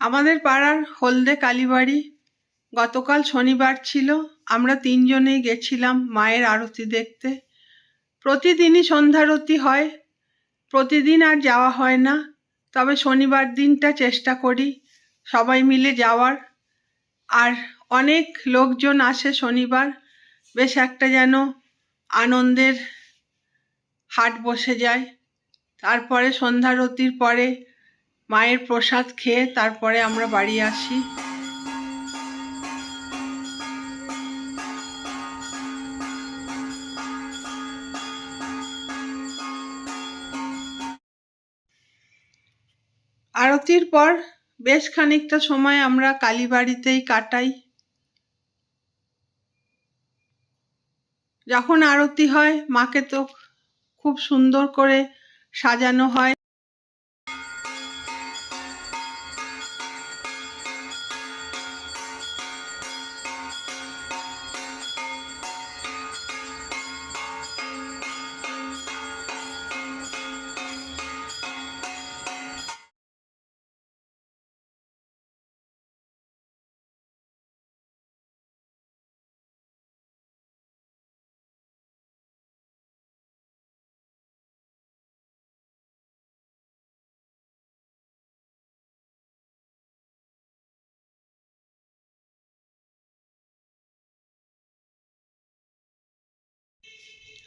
আমাদের পাড়ার হলদে কালীবাড়ি। গতকাল শনিবার ছিল। আমরা তিনজনেই গেছিলাম মায়ের আরতি দেখতে। প্রতিদিনই সন্ধ্যারতি হয়। প্রতিদিন আর যাওয়া হয় না। তবে শনিবার দিনটা চেষ্টা করি সবাই মিলে যাওয়ার। আর অনেক লোকজন আসে শনিবার। বেশ একটা যেন আনন্দের হাট বসে যায়। তারপরে সন্ধ্যারতির পরে মায়ের প্রসাদ খেয়ে তারপরে আমরা বাড়ি আসি। আরতির পর বেশ খানিকটা সময় আমরা কালীবাড়িতেই কাটাই। যখন আরতি হয়, মাকে তো খুব সুন্দর করে সাজানো হয়।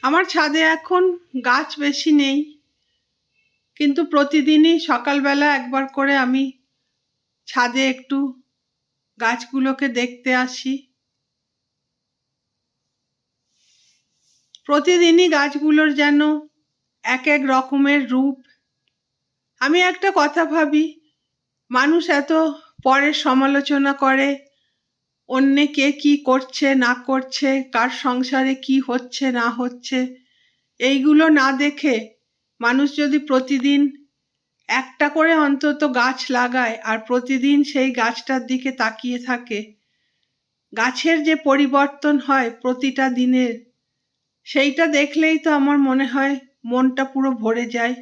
আমার ছাদে এখন গাছ বেশি নেই, কিন্তু প্রতিদিনই সকালবেলা একবার করে আমি ছাদে একটু গাছগুলোকে দেখতে আসি। প্রতিদিনই গাছগুলোর যেন এক এক রকমের রূপ। আমি একটা কথা ভাবি, মানুষ এত পরের সমালোচনা করে অন্যে কে কি করছে, না করছে, কার সংসারে কি হচ্ছে, না হচ্ছে, এইগুলো না দেখে মানুষ যদি প্রতিদিন একটা করে অন্তত গাছ লাগায় আর প্রতিদিন সেই গাছটার দিকে তাকিয়ে থাকে, গাছের যে পরিবর্তন হয় প্রতিটা দিনের, সেইটা দেখলেই তো আমার মনে হয় মনটা পুরো ভরে যায়।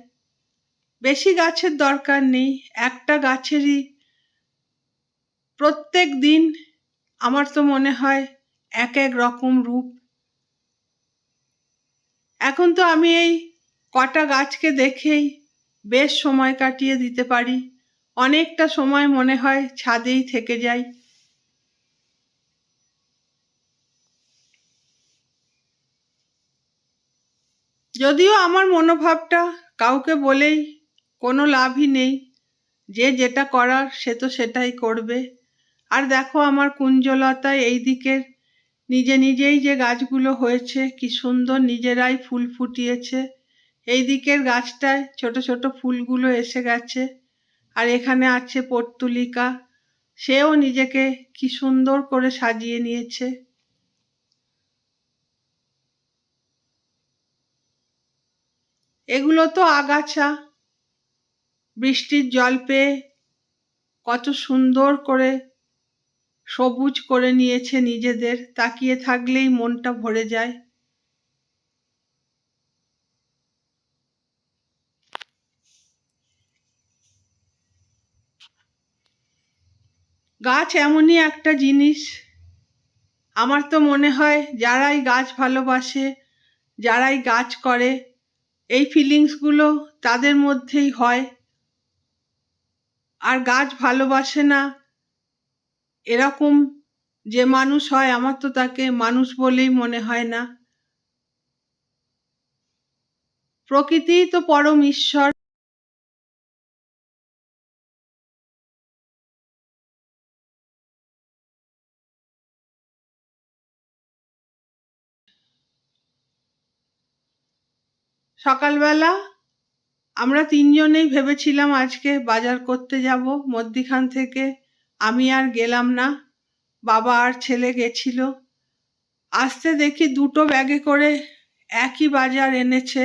বেশি গাছের দরকার নেই, একটা গাছেরই প্রত্যেক দিন আমার তো মনে হয় এক এক রকম রূপ। এখন তো আমি এই কটা গাছকে দেখেই বেশ সময় কাটিয়ে দিতে পারি। অনেকটা সময় মনে হয় ছাদেই থেকে যাই। যদিও আমার মনোভাবটা কাউকে বলেই কোনো লাভই নেই। যে যেটা করার সে তো সেটাই করবে। আর দেখো আমার কুঞ্জলতা এই দিকের। নিজে নিজেই যে গাছগুলো হয়েছে, কি সুন্দর নিজেরাই ফুল ফুটিয়েছে। এই দিকের গাছটায় ছোট ছোট ফুলগুলো এসে গেছে। আর এখানে আছে পর্তুলিকা। সেও নিজেকে কি সুন্দর করে সাজিয়ে নিয়েছে। এগুলো তো আগাছা। বৃষ্টির জল পেয়ে কত সুন্দর করে সবুজ করে নিয়েছে নিজেদের, তাকিয়ে থাকলেই মনটা ভরে যায়। গাছ এমনই একটা জিনিস। আমার তো মনে হয় যারাই গাছ ভালোবাসে, যারাই গাছ করে, এই ফিলিংসগুলো তাদের মধ্যেই হয়। আর গাছ ভালোবাসে না এরকম যে মানুষ হয়, আমার তো তাকে মানুষ বলেই মনে হয় না। প্রকৃতিই তো পরম ঈশ্বর। সকালবেলা আমরা তিনজনেই ভেবেছিলাম আজকে বাজার করতে যাব, মধ্যিখান থেকে আমি আর গেলাম না। বাবা আর ছেলে গেছিল। আসতে দেখি দুটো ব্যাগে করে একই বাজার এনেছে।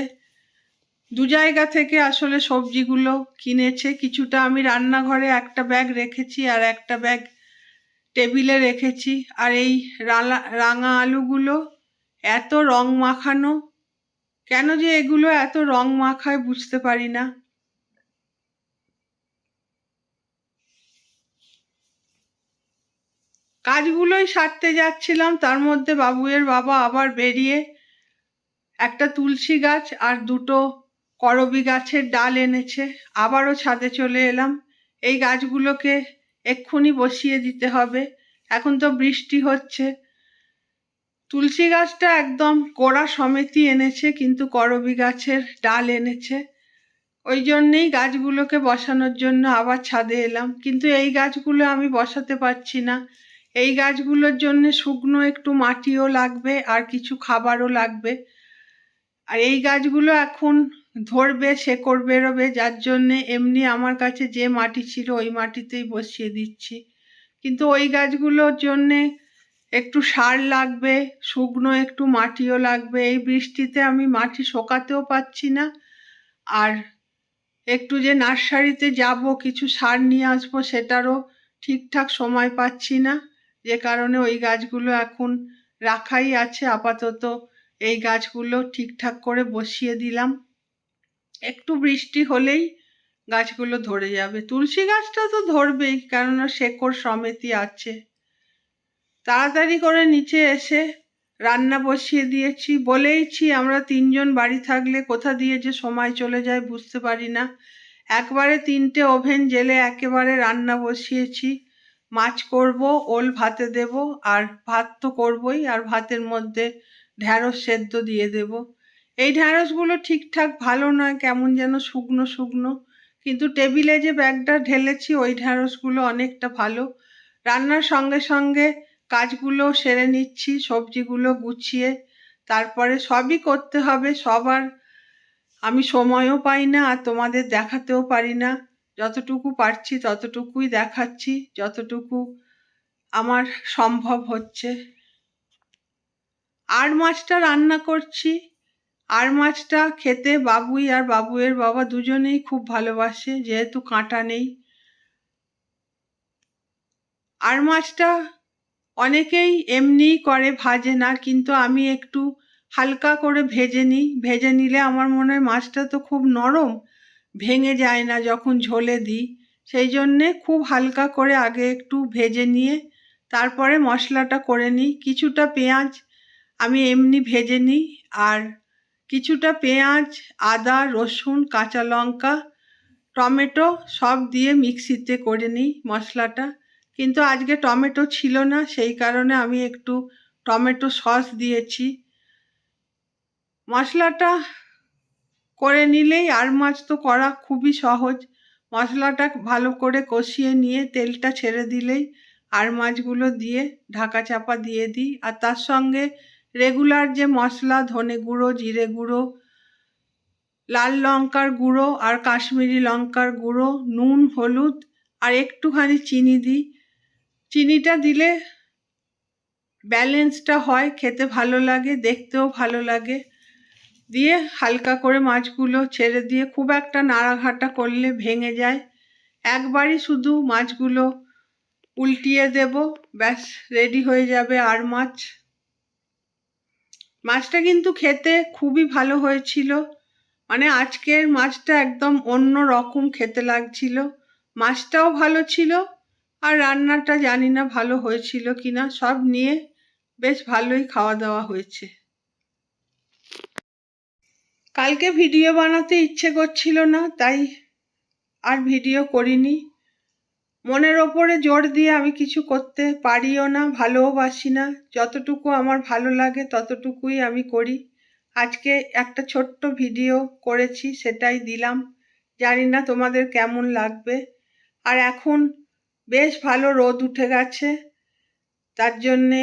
দু জায়গা থেকে আসলে সবজিগুলো কিনেছে। কিছুটা আমি রান্নাঘরে একটা ব্যাগ রেখেছি আর একটা ব্যাগ টেবিলে রেখেছি। আর এই রাঙা রাঙা আলুগুলো এত রং মাখানো। কেন যে এগুলো এত রং মাখায় বুঝতে পারি না। কাজগুলোই সারতে যাচ্ছিলাম, তার মধ্যে বাবুয়ের বাবা আবার বেরিয়ে একটা তুলসী গাছ আর দুটো করবি গাছের ডাল এনেছে, আবারও ছাদে চলে এলাম। এই গাছগুলোকে এক্ষুনি বসিয়ে দিতে হবে, এখন তো বৃষ্টি হচ্ছে। তুলসী গাছটা একদম কোড়া সমেতই এনেছে, কিন্তু করবি গাছের ডাল এনেছে। ওই জন্যেই গাছগুলোকে বসানোর জন্য আবার ছাদে এলাম, কিন্তু এই গাছগুলো আমি বসাতে পারছি না। এই গাছগুলোর জন্য শুকনো একটু মাটিও লাগবে, আর কিছু খাবারও লাগবে। আর এই গাছগুলো এখন ধরবে, শেকড় বেরোবে, যার জন্যে এমনি আমার কাছে যে মাটি ছিল ওই মাটিতেই বসিয়ে দিচ্ছি। কিন্তু ওই গাছগুলোর জন্যে একটু সার লাগবে, শুকনো একটু মাটিও লাগবে। এই বৃষ্টিতে আমি মাটি শোকাতেও পাচ্ছি না। আর একটু যে নার্সারিতে যাব, কিছু সার নিয়ে আসব, সেটারও ঠিকঠাক সময় পাচ্ছি না। যে কারণে ওই গাছগুলো এখন রাখাই আছে আপাতত। এই গাছগুলো ঠিকঠাক করে বসিয়ে দিলাম। একটু বৃষ্টি হলেই গাছগুলো ধরে যাবে। তুলসী গাছটা তো ধরবেই, কেননা শেকড় সমেতই আছে। তাড়াতাড়ি করে নিচে এসে রান্না বসিয়ে দিয়েছি। বলেইছি, আমরা তিনজন বাড়ি থাকলে কোথা দিয়ে যে সময় চলে যায় বুঝতে পারি না। একবারে তিনটে ওভেন জেলে একেবারে রান্না বসিয়েছি। মাছ করব, ওল ভাতে দেব, আর ভাত তো করবই, আর ভাতের মধ্যে ঢ্যাঁড়স সেদ্ধ দিয়ে দেব। এই ঢ্যাঁড়সগুলো ঠিকঠাক ভালো নয়, কেমন যেন শুকনো শুকনো। কিন্তু টেবিলে যে ব্যাগটা ঢেলেছি, ওই ঢ্যাঁড়সগুলো অনেকটা ভালো। রান্নার সঙ্গে সঙ্গে কাজগুলো সেরে নিচ্ছি, সবজিগুলো গুছিয়ে। তারপরে সবই করতে হবে, সবার। আমি সময়ও পাই না, আর তোমাদের দেখাতেও পারি না। যতটুকু পারছি, ততটুকুই দেখাচ্ছি, যতটুকু আমার সম্ভব হচ্ছে। আর মাছটা রান্না করছি। আর মাছটা খেতে বাবুই আর বাবুয়ের বাবা দুজনেই খুব ভালোবাসে, যেহেতু কাঁটা নেই। আর মাছটা অনেকেই এমনিই করে, ভাজে না, কিন্তু আমি একটু হালকা করে ভেজে নিই। ভেজে নিলে আমার মনে হয় মাছটা তো খুব নরম ভেঙে যায় না যখন ঝোলে দিই। সেই জন্যে খুব হালকা করে আগে একটু ভেজে নিয়ে তারপরে মশলাটা করে নিই। কিছুটা পেঁয়াজ আমি এমনি ভেজে নিই আর কিছুটা পেঁয়াজ, আদা, রসুন, কাঁচা লঙ্কা, টমেটো সব দিয়ে মিক্সিতে করে নিই মশলাটা। কিন্তু আজকে টমেটো ছিল না, সেই কারণে আমি একটু টমেটো সস দিয়েছি। মশলাটা করে নিলেই আর মাছ তো করা খুবই সহজ। মশলাটা ভালো করে কষিয়ে নিয়ে তেলটা ছেড়ে দিলেই আর মাছগুলো দিয়ে ঢাকা চাপা দিয়ে দিই। আর তার সঙ্গে রেগুলার যে মশলা, ধনে গুঁড়ো, জিরে গুঁড়ো, লাল লঙ্কার গুঁড়ো আর কাশ্মীরি লঙ্কার গুঁড়ো, নুন, হলুদ আর একটুখানি চিনি দিই। চিনিটা দিলে ব্যালেন্সটা হয়, খেতে ভালো লাগে, দেখতেও ভালো লাগে। দিয়ে হালকা করে মাছগুলো ছেড়ে দিয়ে খুব একটা নাড়াঘাটা করলে ভেঙে যায়। একবারই শুধু মাছগুলো উল্টিয়ে দেব, ব্যাস রেডি হয়ে যাবে আর মাছ। মাছটা কিন্তু খেতে খুবই ভালো হয়েছিল। মানে আজকের মাছটা একদম অন্য রকম খেতে লাগছিল। মাছটাও ভালো ছিল আর রান্নাটা জানি না ভালো হয়েছিল কি না সব নিয়ে বেশ ভালোই খাওয়া দাওয়া হয়েছে। কালকে ভিডিও বানাতে ইচ্ছে করছিল না, তাই আর ভিডিও করিনি। মনের ওপরে জোর দিয়ে আমি কিছু করতে পারিও না ভালোবাসি না। যতটুকু আমার ভালো লাগে ততটুকুই আমি করি। আজকে একটা ছোট্ট ভিডিও করেছি, সেটাই দিলাম। জানি না তোমাদের কেমন লাগবে। আর এখন বেশ ভালো রোদ উঠে গেছে, তার জন্যে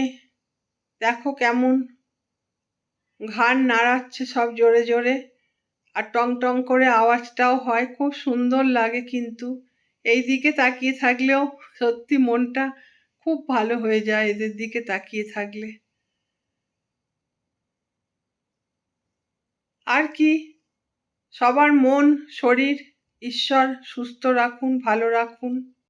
দেখো কেমন ঘাড় নাড়াচ্ছে সব জোরে জোরে। আর টং টং করে আওয়াজটাও হয়, খুব সুন্দর লাগে কিন্তু। এই দিকে তাকিয়ে থাকলেও সত্যি মনটা খুব ভালো হয়ে যায় এদের দিকে তাকিয়ে থাকলে। আর কি? সবার মন, শরীর, ঈশ্বর সুস্থ রাখুন, ভালো রাখুন।